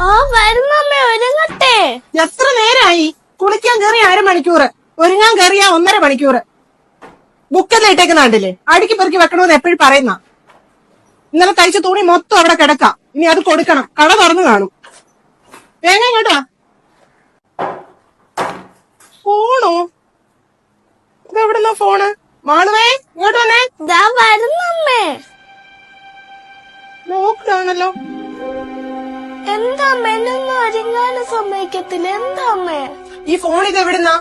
ഓ വരുന്നമ്മേ ഒരുങ്ങട്ടെ. എത്ര നേരായി? കുളിക്കാൻ കയറിയ അരമണിക്കൂർ ഒരുങ്ങാൻ കയറിയ ഒന്നര മണിക്കൂർ ബുക്കെല്ലാം ഇട്ടേക്കുന്ന കണ്ടില്ലേ? അടുക്കി പെറുക്കി വെക്കണമെന്ന് എപ്പോഴും പറയുന്ന. ഇന്നലെ തയ്ച്ച തുണി മൊത്തം അവിടെ കിടക്കാം. ഇനി അത് കൊടുക്കണം. കട തുറന്നു കാണും. വേഗം കേട്ടാ ഫോണോ? ഇതെവിടുന്ന ഫോണ്? മാളുവേ ഇങ്ങോട്ട് വന്നേ. വരുന്നമ്മേ. എന്താ എന്നൊന്നും ഒരുങ്ങാനും സമ്മതിക്കത്തില്ല. എന്താ അമ്മേ? ഈ ഫോൺ ഇത് എവിടുന്നാ?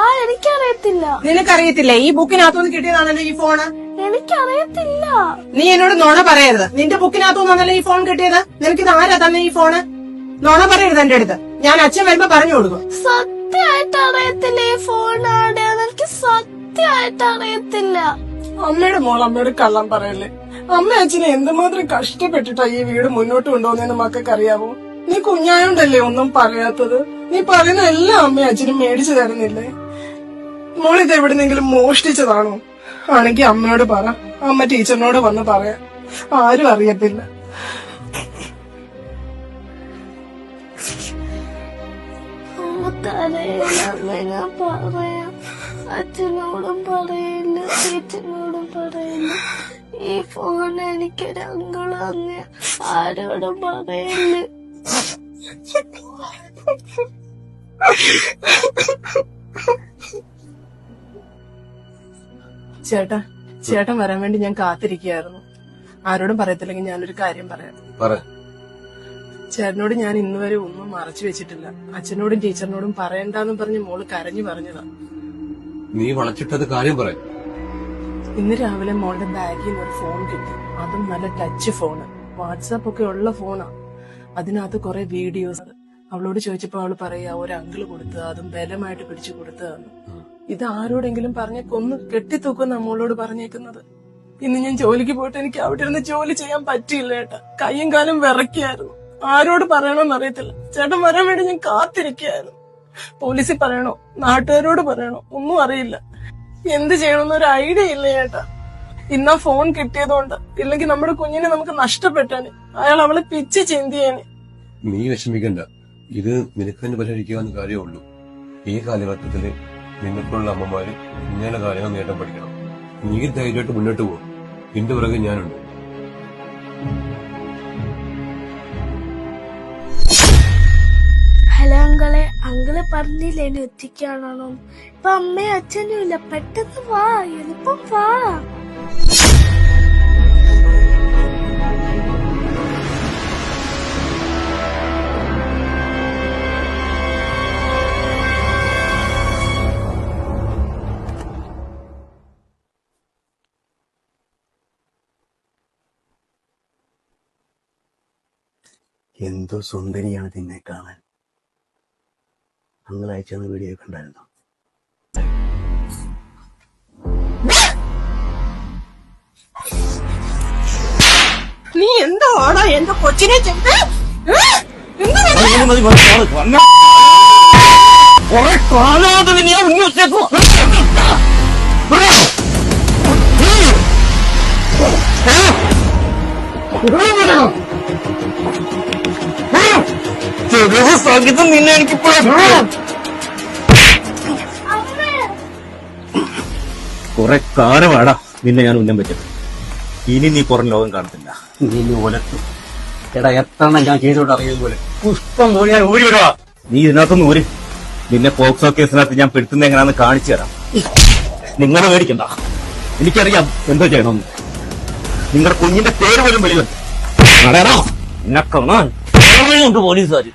ആ എനിക്കറിയത്തില്ല. നിനക്കറിയത്തില്ല? ഈ ബുക്കിനകത്തുനിന്ന് കിട്ടിയതാണല്ലോ ഈ ഫോണ് എനിക്കറിയത്തില്ല. നീ എന്നോട് നുണ പറയരുത്. നിന്റെ ബുക്കിനകത്തുനിന്നല്ലോ ഈ ഫോൺ കിട്ടിയത്? നിനക്കിത് ആരാ തന്നെ ഈ ഫോണ് നുണ പറയരുത് എന്റെ അടുത്ത്. ഞാൻ അച്ഛൻ വരുമ്പോ പറഞ്ഞു കൊടുക്കും. സത്യമായിട്ട് അറിയത്തില്ല ഈ ഫോൺ ആടെയാന്ന് എനിക്ക് സത്യമായിട്ട് അറിയത്തില്ല. അമ്മയുടെ മോൾ അമ്മയോട് കള്ളം പറയല്ലേ? അമ്മ അച്ഛനെ എന്തുമാത്രം കഷ്ടപ്പെട്ടിട്ടാ ഈ വീട് മുന്നോട്ട് കൊണ്ടുപോകുന്നതെന്ന് മക്കൾക്ക് അറിയാവോ നീ കുഞ്ഞായോണ്ടല്ലേ ഒന്നും പറയാത്തത്? നീ പറയുന്ന എല്ലാം അമ്മയും അച്ഛനും മേടിച്ചു തരുന്നില്ലേ? മോളിത് എവിടെന്നെങ്കിലും മോഷ്ടിച്ചതാണോ? ആണെങ്കി അമ്മയോട് പറ. അമ്മ ടീച്ചറിനോട് വന്ന് പറയാം. ആരും അറിയത്തില്ല. അമ്മ അമ്മ ഞാൻ അച്ഛനോടും പറയില്ല ടീച്ചറിനോടും പറയില്ല. ഈ ഫോൺ എനിക്കൊരു അങ്കിളും അങ്ങ് ആരോടും പറയില്ല ചേട്ടാ ചേട്ടൻ വരാൻ വേണ്ടി ഞാൻ കാത്തിരിക്കുകയായിരുന്നു. ആരോടും പറയത്തില്ലെങ്കിൽ ഞാനൊരു കാര്യം പറയാം. പറ. ചേട്ടനോട് ഞാൻ ഇന്ന് വരെ ഒന്നും മറച്ചു വെച്ചിട്ടില്ല. അച്ഛനോടും ടീച്ചറിനോടും പറയണ്ടെന്നും പറഞ്ഞ് മോൾ കരഞ്ഞു പറഞ്ഞതാ. നീ വളച്ചിട്ടത് കാര്യം പറ. ഇന്ന് രാവിലെ മോളുടെ ബാഗിൽ നിന്ന് ഒരു ഫോൺ കിട്ടി. അതും നല്ല ടച്ച് ഫോണ് വാട്സാപ്പ് ഒക്കെ ഉള്ള ഫോണാ അതിനകത്ത് കുറെ വീഡിയോസ് അവളോട് ചോദിച്ചപ്പോ അവൾ പറയാ ഒരു അങ്കിൾ കൊടുത്ത് അതും ബലമായിട്ട് പിടിച്ചു കൊടുത്തതെന്ന് ഇത് ആരോടെങ്കിലും പറഞ്ഞ കൊന്ന് കെട്ടിത്തൂക്കുന്ന മോളോട് പറഞ്ഞേക്കുന്നത്. ഇന്ന് ഞാൻ ജോലിക്ക് പോയിട്ട് എനിക്ക് അവിടെ ഇരുന്ന് ജോലി ചെയ്യാൻ പറ്റിയില്ല ഏട്ടാ. കയ്യും കാലും വിറയ്ക്കായിരുന്നു. ആരോട് പറയണോന്ന് അറിയത്തില്ല. ചേട്ടൻ വരാൻ വേണ്ടി ഞാൻ കാത്തിരിക്കുകയായിരുന്നു പോലീസിൽ പറയണോ? നാട്ടുകാരോട് പറയണോ? ഒന്നും അറിയില്ല. എന്ത് ചെയ്യണമെന്ന് ഒരു ഐഡിയ ഇല്ല ചേട്ടാ. ഇന്ന ഫോൺ കിട്ടിയതുകൊണ്ട്. ഇല്ലെങ്കിൽ നമ്മുടെ കുഞ്ഞിനെ നമുക്ക് നഷ്ടപ്പെട്ടാന്. അയാൾ അവളെ പിച്ച് ചിന്തിയാന്. നീ വിഷമിക്കണ്ട. ഇത് നിനക്ക് തന്നെ പരിഹരിക്കാവുന്ന കാര്യമുള്ളൂ. ഈ കാലഘട്ടത്തിൽ നിങ്ങൾക്കുള്ള അമ്മമാര് ഇങ്ങനെ കാര്യങ്ങൾ നേട്ടം പഠിക്കണം. നീ ധൈര്യമായിട്ട് മുന്നോട്ട് പോകും നിന്റെ പുറകെ ഞാനുണ്ട്. അങ്കളെ പറഞ്ഞില്ലേ എന്നെ എത്തിക്കാണോ ഇപ്പൊ അമ്മയും അച്ഛനും ഇല്ല. പെട്ടെന്ന് വാ എളുപ്പം വാ. എന്തോ സുന്ദരിയാണ് നിന്നെ കാണാൻ. അങ്ങൾ അയച്ചെന്ന വീഡിയോ കണ്ടായിരുന്നു നീ എന്തോ ആണോ എന്റെ കൊച്ചിനെ ചെയ്ത് ഏ? നിന്നെ ഇത്? കുറെ കാലമാടാ നിന്നെ ഞാൻ ഉന്നം വെച്ചത്. ഇനി നീ പുറം ലോകം കാണത്തില്ല. നീ ഒലത്തും. എടാ എത്ര ഞാൻ ചെയ്തോട്ട് അറിയുന്നത് പോലെ. പുഷ്പം പോലെ ഞാൻ ഊരി വിടുവാ. നീ ഇതിനകത്തൊന്ന് ഊരി. നിന്നെ പോക്സോ കേസിനകത്ത് ഞാൻ പെടുത്തുന്ന എങ്ങനെയാന്ന് കാണിച്ചു തരാം. നിങ്ങളെ മേടിക്കണ്ട. എനിക്കറിയാം എന്തോ ചെയ്യണമെന്ന്. നിങ്ങളുടെ കുഞ്ഞിന്റെ പേര് പോലും നിനക്കൊന്നുണ്ട് പോലീസുകാര്.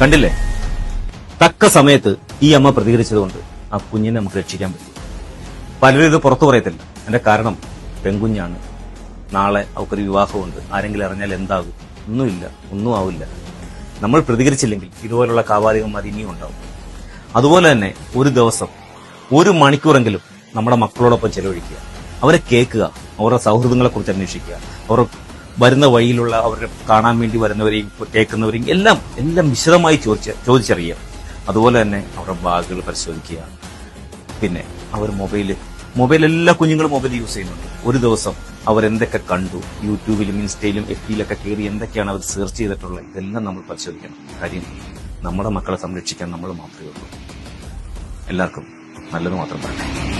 കണ്ടില്ലേ? തക്ക സമയത്ത് ഈ അമ്മ പ്രതികരിച്ചതുകൊണ്ട് ആ കുഞ്ഞിനെ നമുക്ക് രക്ഷിക്കാൻ പറ്റും. പലരും ഇത് പുറത്തു പറയത്തില്ല. എന്റെ കാരണം പെൺകുഞ്ഞാണ്. നാളെ അവക്കൊരു വിവാഹമുണ്ട്. ആരെങ്കിലും അറിഞ്ഞാൽ എന്താകും? ഒന്നുമില്ല. ഒന്നും ആവില്ല. നമ്മൾ പ്രതികരിച്ചില്ലെങ്കിൽ ഇതുപോലുള്ള കാവാലികന്മാർ ഇനിയും ഉണ്ടാവും. അതുപോലെ തന്നെ ഒരു ദിവസം ഒരു മണിക്കൂറെങ്കിലും നമ്മുടെ മക്കളോടൊപ്പം ചെലവഴിക്കുക. അവരെ കേൾക്കുക അവരുടെ സൗഹൃദങ്ങളെ കുറിച്ച് അന്വേഷിക്കുക അവർ വരുന്ന വഴിയിലുള്ള അവരെ കാണാൻ വേണ്ടി വരുന്നവരെയും കേൾക്കുന്നവരെയും എല്ലാം എല്ലാം വിശദമായി ചോദിച്ച ചോദിച്ചറിയുക. അതുപോലെ തന്നെ അവരുടെ ബാഗുകൾ പരിശോധിക്കുക. പിന്നെ അവർ മൊബൈൽ മൊബൈൽ എല്ലാ കുഞ്ഞുങ്ങളും മൊബൈൽ യൂസ് ചെയ്യുന്നുണ്ട്. ഒരു ദിവസം അവരെന്തൊക്കെ കണ്ടു യൂട്യൂബിലും ഇൻസ്റ്റയിലും എഫ് ബിയിലൊക്കെ കയറി എന്തൊക്കെയാണ് അവർ സെർച്ച് ചെയ്തിട്ടുള്ളത് ഇതെല്ലാം നമ്മൾ പരിശോധിക്കണം. കാര്യം നമ്മുടെ മക്കളെ സംരക്ഷിക്കാൻ നമ്മൾ മാത്രമേ ഉള്ളൂ. എല്ലാവർക്കും നല്ലത് മാത്രം പറയട്ടെ.